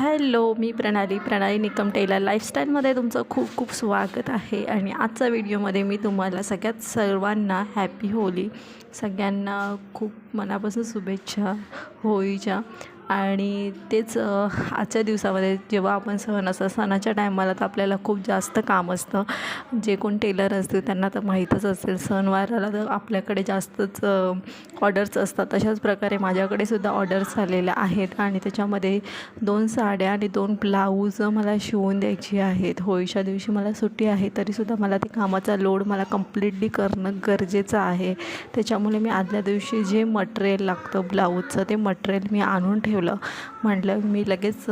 Hello मी प्रणाली प्रणाली Nikam teller लाईफस्टाईलमध्ये तुमचं खूप खूप स्वागत आहे. आणि आजच्या व्हिडिओमध्ये मी तुम्हाला सगळ्यात सर्वांना हॅपी होली सगळ्यांना खूप मनापासून शुभेच्छा होळीच्या. आणि तेच आजच्या दिवसामध्ये जेव्हा आपण सण असं सणाच्या टायमाला तर आपल्याला खूप जास्त काम असतं. जे कोण टेलर असतील त्यांना तर माहीतच असेल सणवाराला तर आपल्याकडे जास्तच ऑर्डर्स असतात. तशाच प्रकारे माझ्याकडे सुद्धा ऑर्डर्स आलेल्या आहेत आणि त्याच्यामध्ये दोन साड्या आणि दोन ब्लाऊज मला शिवून द्यायची आहेत. होळीच्या दिवशी मला सुट्टी आहे तरीसुद्धा मला ते कामाचा लोड मला कम्प्लिटली करणं गरजेचं आहे. त्याच्यामुळे मी आदल्या दिवशी जे मटेरियल लागतं ब्लाऊजचं ते मटेरियल मी आणून ठेवलं. म्हटलं मी लगेच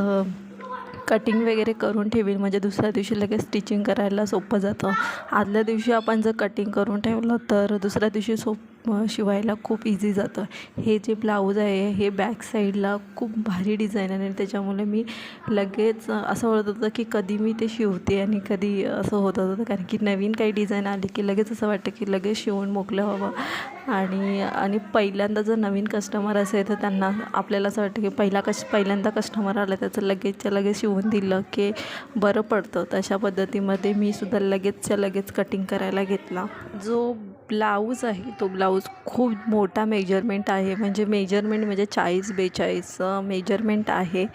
कटिंग वगैरे करून ठेवीन. म्हणजे दुसऱ्या दिवशी लगेच स्टिचिंग करायला सोपं जातं. आदल्या दिवशी आपण जर कटिंग करून ठेवलं तर दुसऱ्या दिवशी सोप शिवायला खूप इझी जातं. हे जे ब्लाऊज आहे हे बॅक साईडला खूप भारी डिझाईन आहे. आणि त्याच्यामुळे मी लगेच असं होत होतं की कधी मी ते शिवते आणि कधी असं होत होतं. कारण की नवीन काही डिझाईन आली की लगेच असं वाटतं की लगेच शिवून मोकलं हवं आणि आणि पहिल्यांदा जर नवीन कस्टमर असेल तर त्यांना आपल्याला असं वाटतं की पहिला कश पहिल्यांदा कस्टमर आला त्याचं लगेचच्या लगेच शिवून दिलं की बरं पडतं. तशा पद्धतीमध्ये मी सुद्धा लगेचच्या लगेच कटिंग करायला घेतला. जो ब्लाऊज आहे तो ब्लाऊज खूप मोठा मेजरमेंट आहे. म्हणजे मेजरमेंट म्हणजे चाळीस बेचाळीस मेजरमेंट आहे.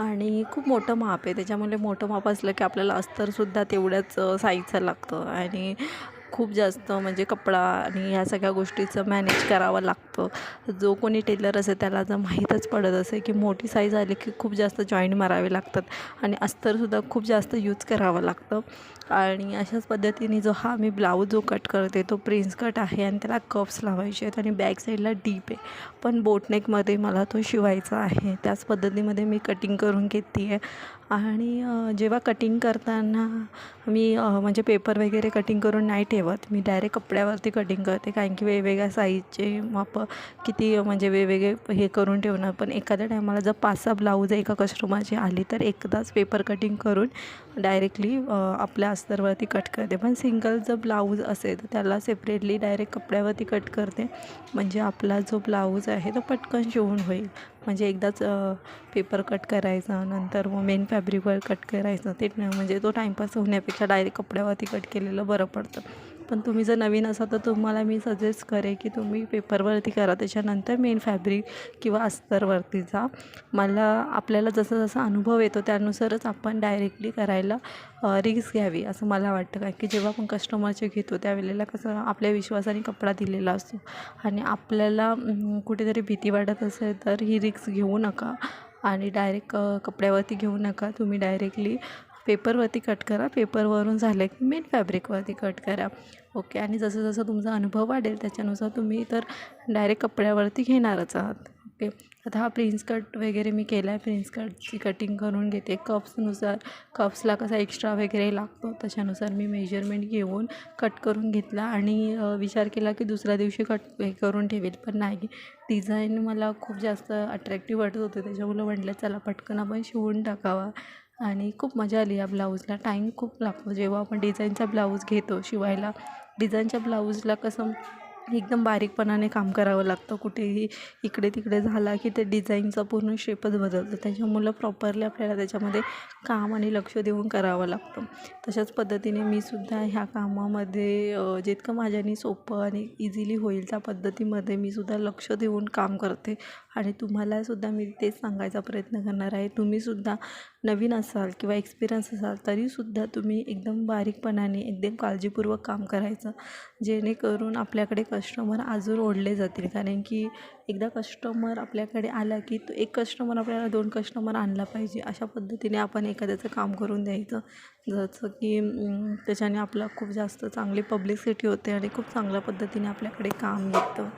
आणि खूप मोठं माप आहे. त्याच्यामुळे मोठं माप असलं की आपल्याला अस्तरसुद्धा तेवढ्याच साईजचं लागतं. आणि खूप जास्त म्हणजे कपडा आणि ह्या सगळ्या गोष्टीचं मॅनेज करावं लागतं. जो कोणी टेलर असेल त्याला जर माहीतच पडत असेल की मोठी साईज आली की खूप जास्त जॉईंट मारावे लागतात. आणि अस्तरसुद्धा खूप जास्त यूज करावं लागतं. आणि अशाच पद्धतीने जो हा मी ब्लाऊज जो कट करते तो प्रिन्स कट आहे आणि त्याला कप्स लावायचे आहेत आणि बॅक साईडला डीप आहे. पण बोटनेकमध्ये मला तो शिवायचा आहे. त्याच पद्धतीमध्ये मी कटिंग करून घेते आहे आणि जेव्हा कटिंग करताना मी म्हणजे पेपर वगैरे कटिंग करून नाही ठेवत. मी डायरेक्ट कपड्यावरती कटिंग करते. कारण की वेगवेगळ्या साईजचे माप किती म्हणजे वेगवेगळे हे करून ठेवणार पण एखाद्या टायमाला जर पाच सहा ब्लाऊज एका कस्टमरची आली तर एकदाच पेपर कटिंग करून डायरेक्टली आपल्या अस्तरवरती कट करते. पण सिंगल जर ब्लाऊज असेल तर त्याला सेपरेटली डायरेक्ट कपड्यावरती कट करते. म्हणजे आपला जो ब्लाऊज आहे तो पटकन शिवून होईल. म्हणजे एकदाच पेपर कट करायचा नंतर मग मेन फॅब्रिकवर कट करायचं. ते म्हणजे तो टाईमपास होण्यापेक्षा डायरेक्ट कपड्यावरती कट केलेलं बरं पडतं. पण तुम्ही जर नवीन असाल तर तुम्हाला मी सजेस्ट करेन की तुम्ही पेपरवरती करा. त्याच्यानंतर मेन फॅब्रिक किंवा अस्तरवरती जा. मला आपल्याला जसं जसा अनुभव येतो त्यानुसारच आपण डायरेक्टली करायला रिक्स घ्यावी असं मला वाटतं. कारण की जेव्हा आपण कस्टमरचे घेतो त्यावेळेला कसं आपल्या विश्वासाने कपडा दिलेला असतो. आणि आपल्याला कुठेतरी भीती वाटत असेल तर ही रिक्स घेऊ नका. आणि डायरेक्ट कपड्यावरती घेऊ नका. तुम्ही डायरेक्टली पेपरवरती कट करा. पेपरवरून झालं की मेन फॅब्रिकवरती कट करा. ओके आणि जसं जसं तुमचा अनुभव वाढेल त्याच्यानुसार तुम्ही तर डायरेक्ट कपड्यावरती घेणारच आहात. ओके आता हा प्रिन्स कट वगैरे मी केला आहे प्रिन्स कटची कटिंग करून घेते. कप्सनुसार कप्सला कसा एक्स्ट्रा वगैरे लागतो त्याच्यानुसार मी मेजरमेंट घेऊन कट करून घेतला. आणि विचार केला की दुसऱ्या दिवशी कट हे करून ठेवेल पण नाही. डिझाईन मला खूप जास्त अट्रॅक्टिव्ह वाटत होते. त्याच्यामुळं म्हटलं चला पटकन आपण शिवून टाकावा. आणि खूप मजा आली या ब्लाऊजला. टाईम खूप लागतो जेव्हा आपण डिझाईनचा ब्लाऊज घेतो शिवायला. डिझाईनच्या ब्लाऊजला कसं एकदम बारीकपणाने काम करावं लागतं. कुठेही इकडे तिकडे झाला की ते डिझाईनचा पूर्ण शेपच बदलतो. त्याच्यामुळं प्रॉपरली आपल्याला त्याच्यामध्ये काम आणि लक्ष देऊन करावं लागतं. तशाच पद्धतीने मी सुद्धा ह्या कामामध्ये जितकं माझ्याने सोपं आणि इझिली होईल त्या पद्धतीमध्ये मी सुद्धा लक्ष देऊन काम करते. आणि तुम्हालासुद्धा मी तेच सांगायचा प्रयत्न करणार आहे. तुम्हीसुद्धा नवीन असाल किंवा एक्सपिरियन्स असाल तरीसुद्धा तुम्ही एकदम बारीकपणाने एकदम काळजीपूर्वक काम करायचं. जेणेकरून आपल्याकडे कस्टमर अजून ओढले जातील. कारण की एकदा कस्टमर आपल्याकडे आला की तो एक कस्टमर आपल्याला दोन कस्टमर आणला पाहिजे. अशा पद्धतीने आपण एखाद्याचं काम करून द्यायचं. जसं की त्याच्याने आपला खूप जास्त चांगली पब्लिसिटी होते आणि खूप चांगल्या पद्धतीने आपल्याकडे काम येतं.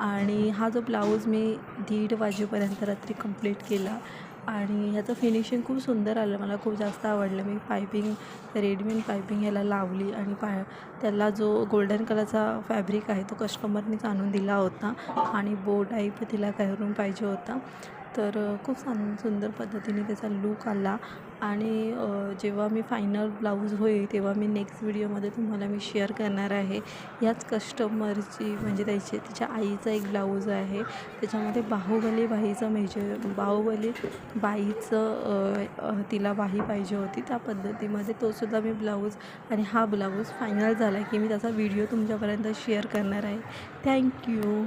आणि हा जो ब्लाऊज मी दीड वाजेपर्यंत रात्री कंप्लीट केला आणि ह्याचं फिनिशिंग खूप सुंदर आलं. मला खूप जास्त आवडलं. मी पायपिंग रेडमेड पायपिंग ह्याला लावली आणि पाय त्याला जो गोल्डन कलरचा फॅब्रिक आहे तो कस्टमरनीच आणून दिला होता आणि बो टाईप तिला करून पाहिजे होता. तर खूप छान सुंदर पद्धतीने त्याचा लूक आला. आणि जेव्हा मी फायनल ब्लाऊज होईल तेव्हा मी नेक्स्ट व्हिडिओमध्ये तुम्हाला मी शेअर करणार आहे. याच कस्टमरची म्हणजे त्याची तिच्या आईचा एक ब्लाऊज आहे. त्याच्यामध्ये बाहुबली बाईचं मेजर बाहुबली बाईचं तिला बाही पाहिजे होती. त्या पद्धतीमध्ये तोसुद्धा मी ब्लाऊज आणि हा ब्लाऊज फायनल झाला की मी त्याचा व्हिडिओ तुमच्यापर्यंत शेअर करणार आहे. थँक्यू